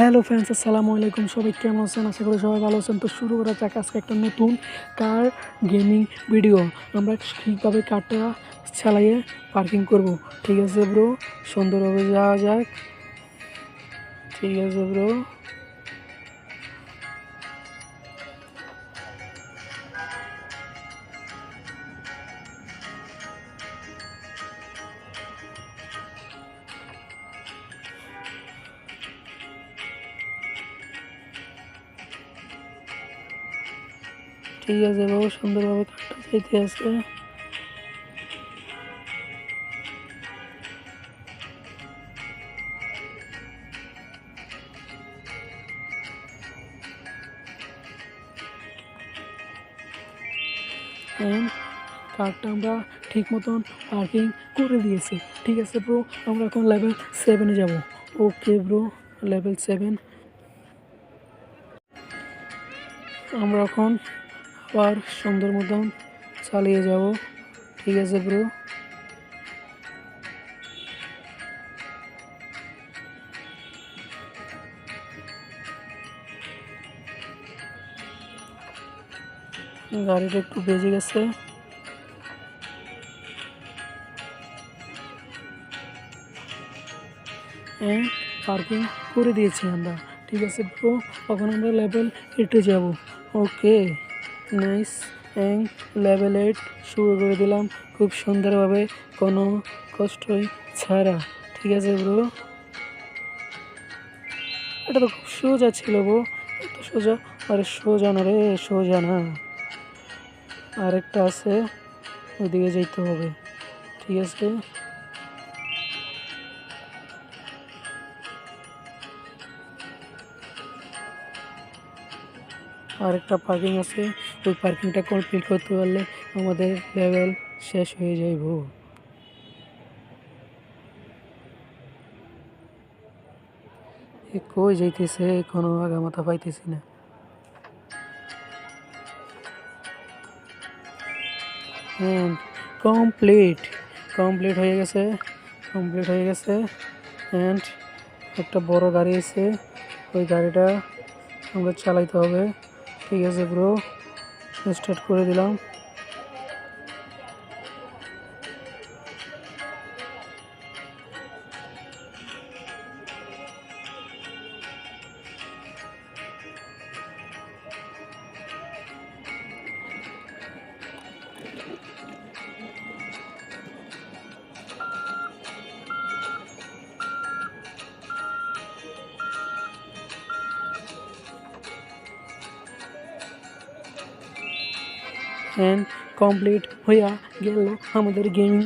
Hello friends, আসসালামু আলাইকুম। সবাই কেমন আছেন? আশা করি সবাই ভালো আছেন। তো শুরু করা যাক আজকে একটা নতুন কার গেমিং ভিডিও আমরা ঠিকভাবে কারটা চালাইয়ে পার্কিং করব? ঠিক আছে ব্রো সুন্দরভাবে যাওয়া যাক। ঠিক আছে ব্রো ঠিক আছে ব্রো সুন্দরভাবে কারটা চাইতে আছে। And কারটা আমরা ঠিক মতন পার্কিং করে দিয়েছি। ঠিক আছে ব্রো, আমরা এখন লেভেল সেভেনে যাব। ওকে ব্রো লেভেল সেভেন আমরা এখন আবার সুন্দর মতন চালিয়ে যাব। ঠিক আছে ব্রো গাড়িটা একটু বেজে গেছে। পার্কিং করে দিয়েছি আমরা। ঠিক আছে ব্রো এখন আমরা লেভেল এইটে যাব। Okay nice and level eight শুরু করে দিলাম। খুব সুন্দরভাবে, কোনো কষ্টই ছাড়া। ঠিক আছে ব্রো? এটা তো খুব সোজা ছিল ব্রো। এত সোজা? আরে সোজা না রে, সোজা না। আরেকটা আছে ওইদিকে যেতে হবে। ঠিক আছে? আরেকটা পার্কিং আছে। ওই পার্কিংটা কমপ্লিট করতে পারলে আমাদের লেভেল শেষ হয়ে যাইব। কই যাইতেছে? কোনো আগা মাথা পাইতেছি না। কমপ্লিট কমপ্লিট হয়ে গেছে কমপ্লিট হয়ে গেছে। অ্যান্ড একটা বড় গাড়ি আছে, ওই গাড়িটা আমরা চালাইতে হবে। ঠিক আছে ব্রো স্টার্ট করে দিলাম। অ্যান্ড কমপ্লিট হইয়া গেল আমাদের গেমিং